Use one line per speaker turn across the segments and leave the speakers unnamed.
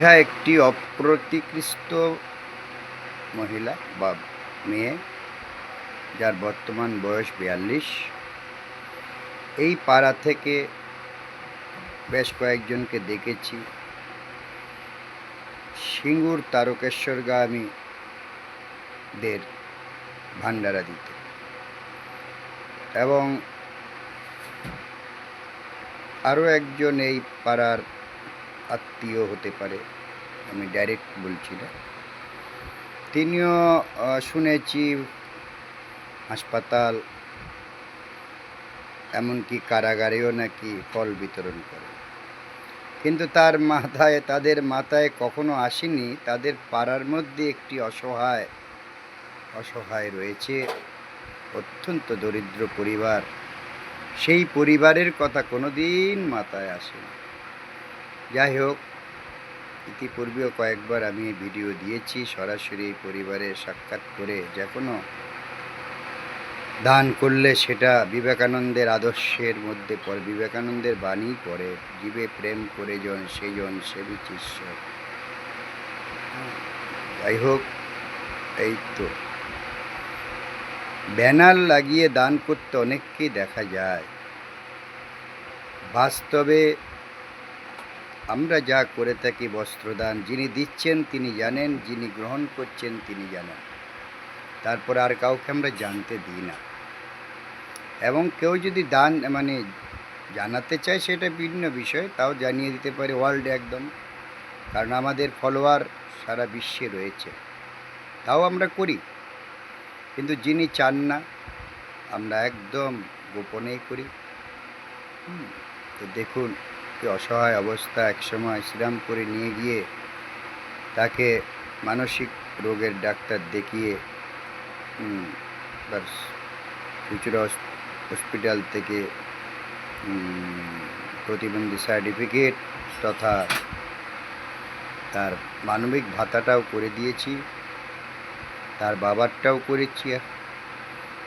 ইহা একটি অপ্রতিকৃষ্ট মহিলা বা মেয়ে যার বর্তমান বয়স বিয়াল্লিশ এই পাড়া থেকে বেশ কয়েকজনকে দেখেছি সিঙ্গুর তারকেশ্বরগামীদের ভান্ডারা দিতে। এবং আরও একজন এই পাড়ার আত্মীয় হতে পারে, আমি ডাইরেক্ট বলছি না। তিনিও শুনেছি হাসপাতাল, এমনকি কারাগারেও নাকি ফল বিতরণ করে। কিন্তু তার মাথায়, তাদের মাথায় কখনো আসেনি, তাদের পাড়ার মধ্যে একটি অসহায় অসহায় রয়েছে, অত্যন্ত দরিদ্র পরিবার। সেই পরিবারের কথা কোনোদিন মাথায় আসেনি। যাই হোক, ইতিপূর্বেও কয়েকবার আমি ভিডিও দিয়েছি, সরাসরি পরিবারে সাক্ষাৎ করে যে কোনো দান করলে সেটা বিবেকানন্দের আদর্শের মধ্যে পড়ে, বিবেকানন্দের বাণী পড়ে, জীবে প্রেম করে জন সেই জন সেবিচ ঈশ্বর। যাই হোক, এই তো। ব্যানার লাগিয়ে দান করতে অনেককেই দেখা যায়। বাস্তবে আমরা যা করে থাকি বস্ত্রদান, যিনি দিচ্ছেন তিনি জানেন, যিনি গ্রহণ করছেন তিনি জানেন। তারপর আর কাউকে আমরা জানতে দিই না। এবং কেউ যদি দান মানে জানাতে চায়, সেটা ভিন্ন বিষয়, তাও জানিয়ে দিতে পারে ওয়ার্ল্ডে একদম। কারণ আমাদের ফলোয়ার সারা বিশ্বে রয়েছে। তাও আমরা করি। কিন্তু যিনি চান না, আমরা একদম গোপনেই করি। তো দেখুন কি অসহায় অবস্থা একসময় শ্রীরামপুরে নিয়ে গিয়ে তাকে মানসিক রোগের ডাক্তার দেখিয়ে ব্যাস হসপিটাল থেকে প্রতিবন্ধী সার্টিফিকেট তথা তার মানবিক ভাতাটাও করে দিয়েছি, তার বাবারটাও করেছি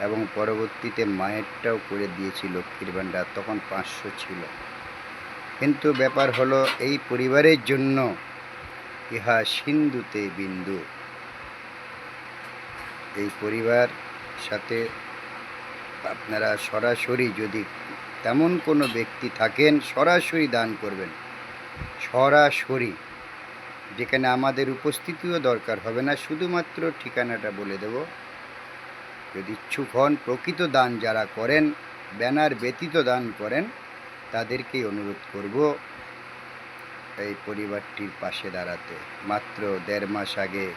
এবং পরবর্তীতে মায়েরটাও করে দিয়েছি লক্ষ্মীর ভাণ্ডার, তখন পাঁচশো ছিল। কিন্তু ব্যাপার হলো এই পরিবারের জন্য ইহা সিন্ধুতে বিন্দু। এই পরিবার সাথে আপনারা সরাসরি যদি তেমন কোনো ব্যক্তি থাকেন, সরাসরি দান করবেন। সরাসরি। যেখানে আমাদের উপস্থিতিও দরকার হবে না, শুধুমাত্র ঠিকানাটা বলে দেব। যদি ইচ্ছুক হন, প্রকৃত দান যারা করেন, ব্যানার ব্যতীত দান করেন তাদেরকেই অনুরোধ করব এই পরিবারটির পাশে দাঁড়াতে। মাত্র দেড় মাস আগে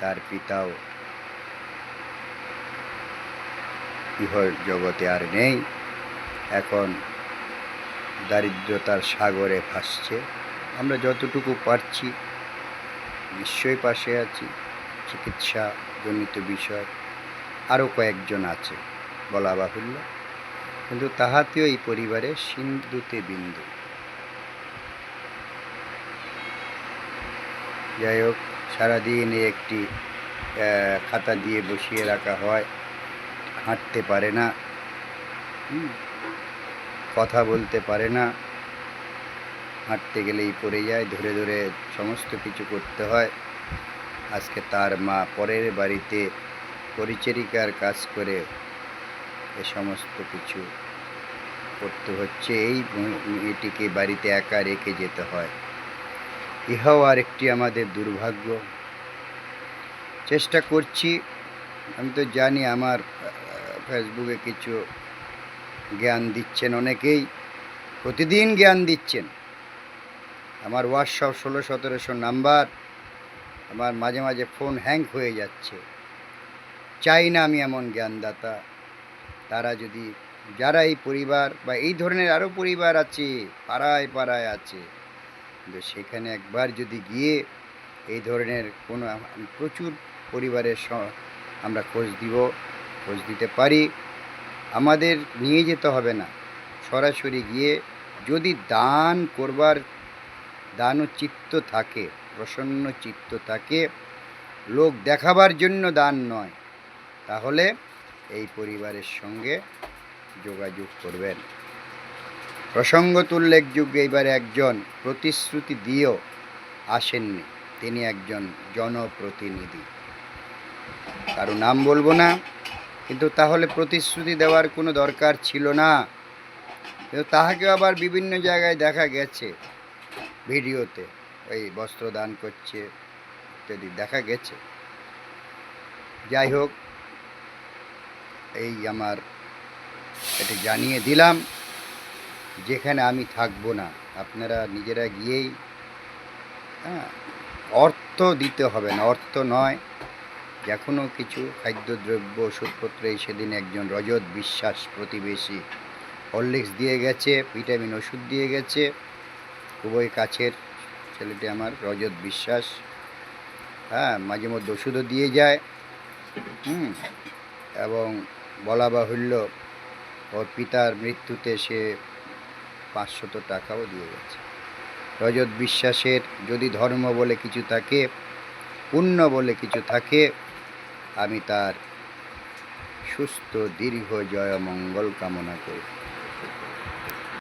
তার পিতাও ইহর জগতে আর নেই। এখন দারিদ্রতার সাগরে ভাসছে। আমরা যতটুকু পারছি নিশ্চয়ই পাশে আছি। চিকিৎসা জনিত বিষয় আরও কয়েকজন আছে, বলা বাহুল্য। কিন্তু তাহাতেও এই পরিবারে সিন্ধুতে বিন্দু। যাই হোক সারাদিন একটি খাতা দিয়ে বসিয়ে রাখা হয়, হাঁটতে পারে না কথা বলতে পারে না, হাঁটতে গেলেই পড়ে যায়, ধরে ধরে সমস্ত কিছু করতে হয়। আজকে তার মা পরের বাড়িতে পরিচারিকার কাজ করে এ সমস্ত কিছু করতে হচ্ছে। এই মেয়েটিকে বাড়িতে একা রেখে যেতে হয়। ইহাও আরেকটি আমাদের দুর্ভাগ্য। চেষ্টা করছি। আমি তো জানি আমার ফেসবুকে কিছু জ্ঞান দিচ্ছেন অনেকেই। প্রতিদিন জ্ঞান দিচ্ছেন। আমার হোয়াটসঅ্যাপ ষোলো সতেরোশো নাম্বার। আমার মাঝে মাঝে ফোন হ্যাং হয়ে যাচ্ছে। চাই না আমি এমন জ্ঞানদাতা। তারা যদি, যারা এই পরিবার বা এই ধরনের আরও পরিবার আছে, পাড়ায় পাড়ায় আছে কিন্তু সেখানে একবার যদি গিয়ে এই ধরনের কোনো প্রচুর পরিবারের আমরা খোঁজ দিব, খোঁজ দিতে পারি। আমাদের নিয়ে যেতে হবে না। সরাসরি গিয়ে যদি দান করবার দান চিত্ত থাকে প্রসন্ন চিত্ত থাকে, লোক দেখাবার জন্য দান নয়, তাহলে এই পরিবারের সঙ্গে যোগাযোগ করবেন। প্রসঙ্গত উল্লেখযোগ্য এবারে একজন প্রতিশ্রুতি দিয়েও আসেননি। তিনি একজন জনপ্রতিনিধি। কারও নাম বলব না, কিন্তু তাহলে প্রতিশ্রুতি দেওয়ার কোনো দরকার ছিল না। কিন্তু তাহাকে আবার বিভিন্ন জায়গায় দেখা গেছে, ভিডিওতে। ওই বস্ত্র দান করছে, ইত্যাদি দেখা গেছে। যাই হোক এই আমার এটি জানিয়ে দিলাম, যেখানে আমি থাকব না। আপনারা নিজেরা গিয়েই হ্যাঁ অর্থ দিতে হবে না, অর্থ নয়। যে কোনো কিছু, খাদ্যদ্রব্য, ওষুধপত্র সেদিন একজন রজত বিশ্বাস প্রতিবেশী হরলিক্স দিয়ে গেছে, ভিটামিন, ওষুধ দিয়ে গেছে। খুবই কাছের ছেলেটি আমার, রজত বিশ্বাস। হ্যাঁ মাঝে মধ্যে ওষুধও দিয়ে যায়। হুম, এবং বলা বাহুল্য ওর পিতার মৃত্যুতে সে পাঁচশত টাকাও দিয়ে গেছে। রজত বিশ্বাসের যদি ধর্ম বলে কিছু থাকে, পুণ্য বলে কিছু থাকে, আমি তার সুস্থ দীর্ঘ জয় মঙ্গল কামনা করি।